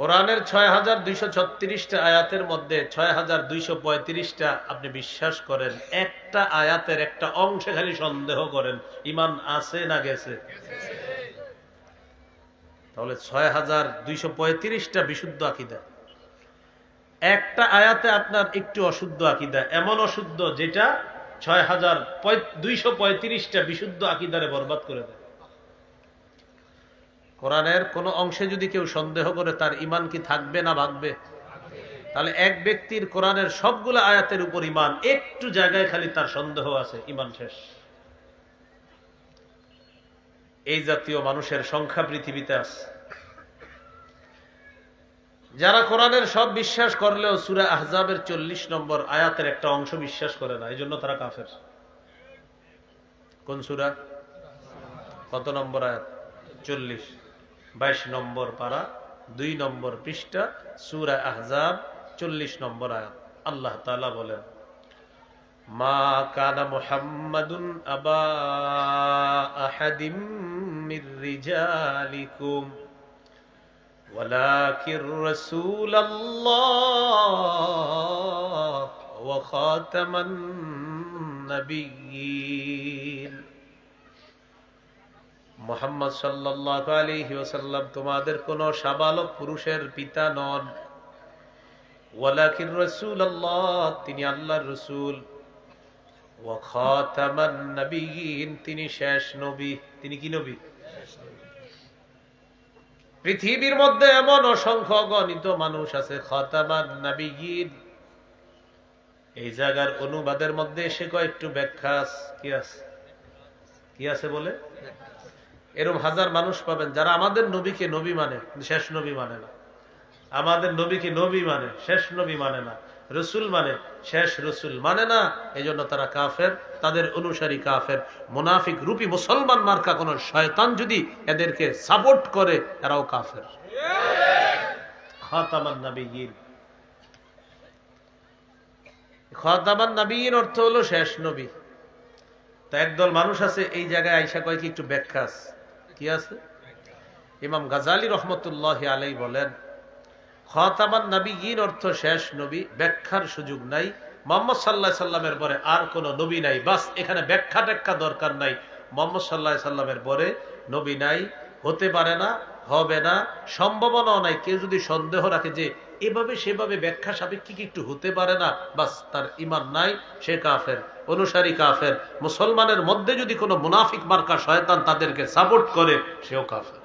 কোরআনের ছয় হাজার দুইশো ছত্রিশটা আয়াতের মধ্যে ছয় হাজার দুইশো পঁয়ত্রিশটা আপনি বিশ্বাস করেন। একটা আয়াতের একটা অংশে খালি সন্দেহ করেন, ইমান আছে না গেছে? তাহলে ছয় হাজার দুইশো পঁয়ত্রিশটা বিশুদ্ধ আকিদা। একটা আয়াতে আপনার একটু অশুদ্ধ আকিদা, এমন অশুদ্ধ যেটা ছয় হাজার দুইশো পঁয়ত্রিশটা বিশুদ্ধ আকিদারে বরবাদ করে দেয়। কোরআনের কোন অংশে যদি কেউ সন্দেহ করে তার ইমান কি থাকবে না ভাগবে? তাহলে এক ব্যক্তির কোরআনের সবগুলো আয়াতের উপর ইমান একটু জায়গায় খালি তার সন্দেহ আছে ইমান শেষ। এই জাতীয় মানুষের সংখ্যা পৃথিবীতে আছে। যারা কোরআনের সব বিশ্বাস করলেও সুরা আহজাবের চল্লিশ নম্বর আয়াতের একটা অংশ বিশ্বাস করে না এই জন্য তারা কাফের। কোন সুরা? কত নম্বর আয়াত? চল্লিশ। বাইশ নম্বর পারা দুই নম্বর পৃষ্ঠা সুরা আহজাব চল্লিশ নম্বর আয়াত আল্লাহ তালা বলেন মা কানা মুহাম্মাদুন আবা আহাদিম মির রিজালিকুম ولكن رسول الله وخاتم النبيين মোহাম্মদ সাল্লাহ আলহি ওসাল্লাম তোমাদের কোন সাবালক পুরুষের পিতা নন। ওয়ালাকির রসুল আল্লাহ তিনি আল্লাহর রসুল। তিনি শেষ নবী। তিনি কি নবী? পৃথিবীর মধ্যে এমন অসংখ্য গণিত মানুষ আছে এই জায়গার অনুবাদের মধ্যে এসে কয়েকটু ব্যাখ্যা কি আছে? কি আছে বলে? এরকম হাজার মানুষ পাবেন যারা আমাদের নবীকে নবী মানে শেষ নবী মানে না। আমাদের নবীকে নবী মানে শেষ নবী মানে না। রসুল মানে শেষ রসুল মানে না। এই জন্য তারা কাফের, তাদের অনুসারী কাফের। মুনাফিক রূপী মুসলমান মার্কা কোন শয়তান যদি এদেরকে সাপোর্ট করে এরাও কাফের। খাতামান নবীন অর্থ হলো শেষ নবী। তো একদল মানুষ আছে, এই জায়গায় আইসা কয়েক একটু ব্যাখ্যা আছে। কি আছে? ইমাম গাজালি রহমতুল্লাহ আলাই বলেন, খতামান নবীন অর্থ শেষ নবী, ব্যাখ্যার সুযোগ নাই। মোহাম্মদ সাল্লাহ সাল্লামের পরে আর কোন নবী নাই। বাস, এখানে ব্যাখ্যা ট্যাখ্যা দরকার নাই। মোহাম্মদ সাল্লাহ সাল্লামের পরে নবী নাই, হতে পারে না, হবে না, সম্ভাবনাও নাই। কেউ যদি সন্দেহ রাখে যে এভাবে সেভাবে ব্যাখ্যা সাপেক্ষে কি একটু হতে পারে না, বাস তার ইমান নাই, সে কাফের। অনুসারী কাফের। মুসলমানের মধ্যে যদি কোনো মুনাফিক মার্কা শয়তান তাদেরকে সাপোর্ট করে সেও কাফের।